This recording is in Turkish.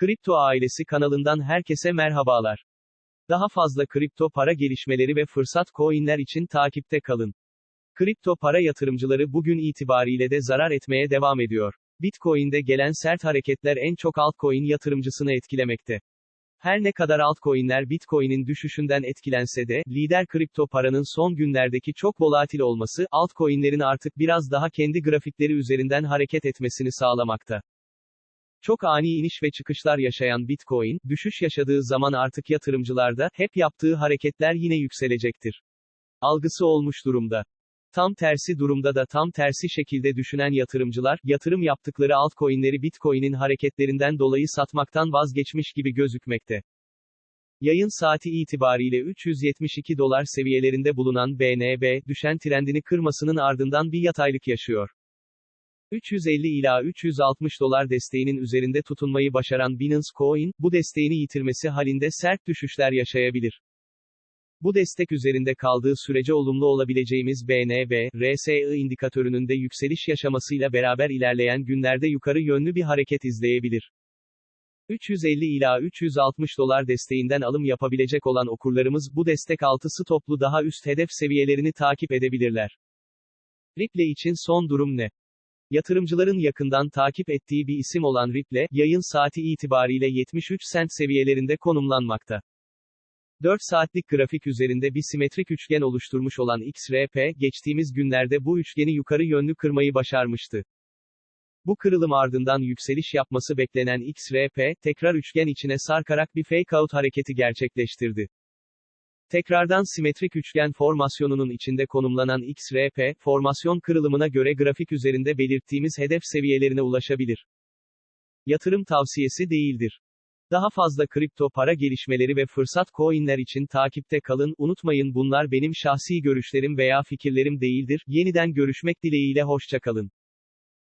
Kripto Ailesi kanalından herkese merhabalar. Daha fazla kripto para gelişmeleri ve fırsat coinler için takipte kalın. Kripto para yatırımcıları bugün itibariyle de zarar etmeye devam ediyor. Bitcoin'de gelen sert hareketler en çok altcoin yatırımcısını etkilemekte. Her ne kadar altcoin'ler Bitcoin'in düşüşünden etkilense de, lider kripto paranın son günlerdeki çok volatil olması, altcoin'lerin artık biraz daha kendi grafikleri üzerinden hareket etmesini sağlamakta. Çok ani iniş ve çıkışlar yaşayan Bitcoin, düşüş yaşadığı zaman artık yatırımcılarda, hep yaptığı hareketler yine yükselecektir. Algısı olmuş durumda. Tam tersi durumda da tam tersi şekilde düşünen yatırımcılar, yatırım yaptıkları altcoin'leri Bitcoin'in hareketlerinden dolayı satmaktan vazgeçmiş gibi gözükmekte. Yayın saati itibariyle 372 dolar seviyelerinde bulunan BNB, düşen trendini kırmasının ardından bir yataylık yaşıyor. 350 ila 360 dolar desteğinin üzerinde tutunmayı başaran Binance Coin, bu desteğini yitirmesi halinde sert düşüşler yaşayabilir. Bu destek üzerinde kaldığı sürece olumlu olabileceğimiz BNB, RSI indikatörünün de yükseliş yaşamasıyla beraber ilerleyen günlerde yukarı yönlü bir hareket izleyebilir. 350 ila 360 dolar desteğinden alım yapabilecek olan okurlarımız bu destek altısı toplu daha üst hedef seviyelerini takip edebilirler. Ripple için son durum ne? Yatırımcıların yakından takip ettiği bir isim olan Ripple, yayın saati itibariyle 73 sent seviyelerinde konumlanmakta. 4 saatlik grafik üzerinde bir simetrik üçgen oluşturmuş olan XRP, geçtiğimiz günlerde bu üçgeni yukarı yönlü kırmayı başarmıştı. Bu kırılım ardından yükseliş yapması beklenen XRP, tekrar üçgen içine sarkarak bir fake out hareketi gerçekleştirdi. Tekrardan simetrik üçgen formasyonunun içinde konumlanan XRP, formasyon kırılımına göre grafik üzerinde belirttiğimiz hedef seviyelerine ulaşabilir. Yatırım tavsiyesi değildir. Daha fazla kripto para gelişmeleri ve fırsat coinler için takipte kalın, unutmayın bunlar benim şahsi görüşlerim veya fikirlerim değildir, yeniden görüşmek dileğiyle hoşçakalın.